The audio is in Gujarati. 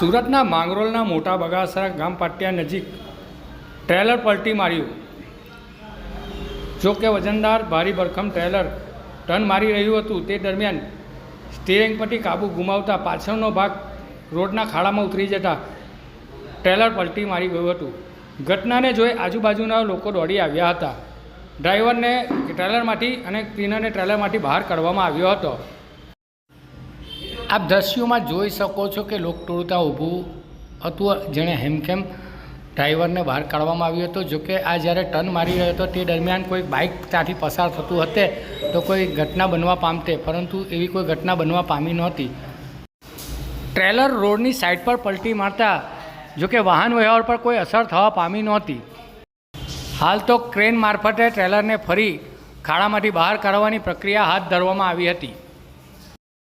સુરતના માંગરોળના મોટા બગાસરા ગામ પાટિયા નજીક ટ્રેલર પલટી માર્યું. જોકે વજનદાર ભારી ભરખમ ટ્રેલર ટર્ન મારી રહ્યું હતું, તે દરમિયાન સ્ટિયરિંગ પરથી કાબુ ગુમાવતા પાછળનો ભાગ રોડના ખાડામાં ઉતરી જતા ટ્રેલર પલટી મારી ગયું હતું. ઘટનાને જોઈ આજુબાજુના લોકો દોડી આવ્યા હતા. ડ્રાઈવરને ટ્રેલરમાંથી અને ક્લીનરને ટ્રેલરમાંથી બહાર કાઢવામાં આવ્યો હતો. આપ દ્રશ્યોમાં જોઈ શકો છો કે લોકટોળું ત્યાં ઊભું હતું. જેણે હેમખેમ ડ્રાઈવરને બહાર કાઢવામાં આવ્યો હતો. જોકે આ જ્યારે ટર્ન મારી રહ્યો હતો, તે દરમિયાન કોઈ બાઇક ત્યાંથી પસાર થતું હતે તો કોઈ ઘટના બનવા પામતે, પરંતુ એવી કોઈ ઘટના બનવા પામી નહોતી. ટ્રેલર રોડની સાઈડ પર પલટી મારતા જોકે વાહન વ્યવહાર પર કોઈ અસર થવા પામી નહોતી. હાલ તો ક્રેન મારફતે ટ્રેલરને ફરી ખાડામાંથી બહાર કાઢવાની પ્રક્રિયા હાથ ધરવામાં આવી હતી.